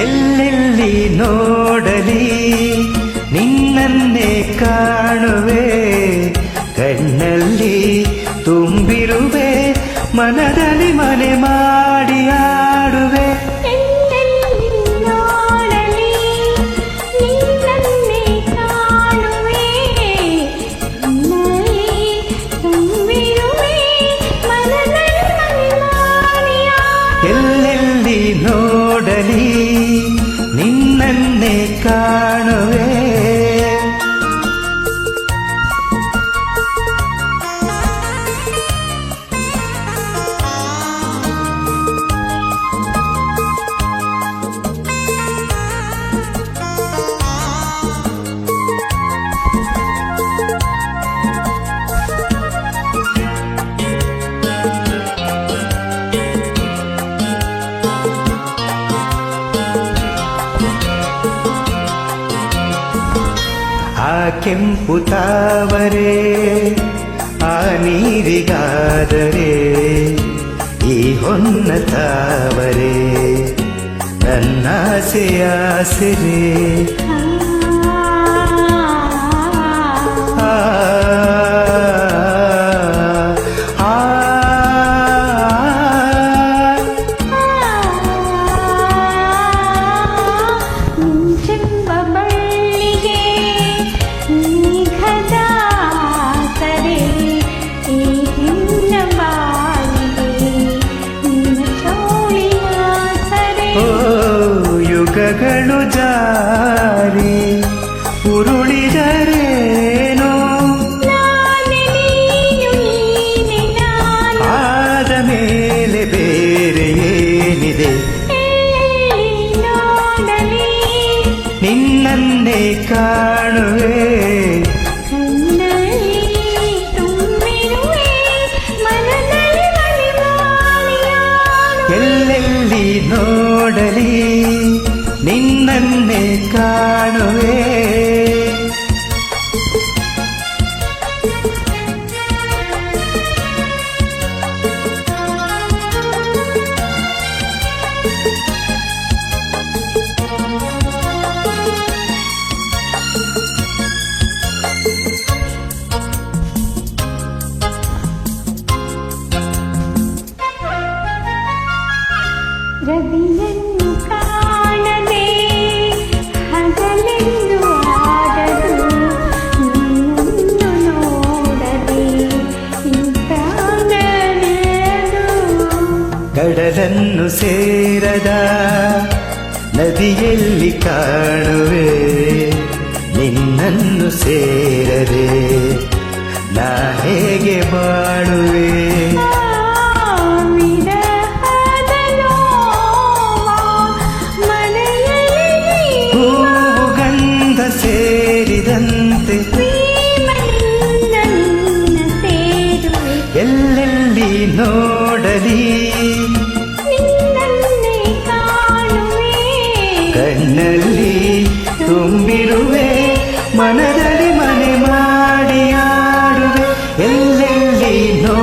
ಎಲ್ಲೆಲ್ಲಿ ನೋಡಲಿ ನಿನ್ನನ್ನೇ ಕಾಣುವೆ. ಕಣ್ಣಲ್ಲಿ ತುಂಬಿರುವೆ ಮನದಲ್ಲಿ ಮನೆ ಮಾಡಿ காண ಆ ಕೆಂಪು ತಾವರೆ ಆ ನೀರಿಗಾದರೆ ಈ ಹೊನ್ನ ತಾವರೆ ನನ್ನಾಸೆಯ ಯುಗಗಳು ಜಾರಿ ಉರುಳಿದರೇನೋ ನಾನೇ ನೀನು ನೀನೆ ನಾನು ಆದ ಮೇಲೆ ಬೇರೆ ಏನಿದೆ ಎಲ್ಲಿ ನೋಡಲಿ ನಿನ್ನನ್ನೇ ಕಾಣುವೆ ಕಣ್ಣಲ್ಲಿ ತುಂಬಿರುವೆ ಮನದಲ್ಲಿ ಮನೆಮಾಡಿಯಾಡು ಎಲ್ಲೆಲ್ಲಿ ನೋಡಲಿ നിന്നെ കാണുവേ. ಕಡಲನ್ನು ಸೇರದ ನದಿಯಲ್ಲಿ ಕಾಣುವೆ ನಿನ್ನನ್ನು ಸೇರದೆ ನಾ ಹೇಗೆ ಬಾಳುವೆ? ಗಂಧ ಸೇರಿದಂತೆ ಎಲ್ಲೆಲ್ಲಿ ನೋಡಲಿ? ಕಣ್ಣಲ್ಲಿ ತುಂಬಿರುವೆ ಮನದಲ್ಲಿ ಮನೆ ಮಾಡಿಯಾಡುವೆ ಎಲ್ಲೆಲ್ಲಿ ನೋ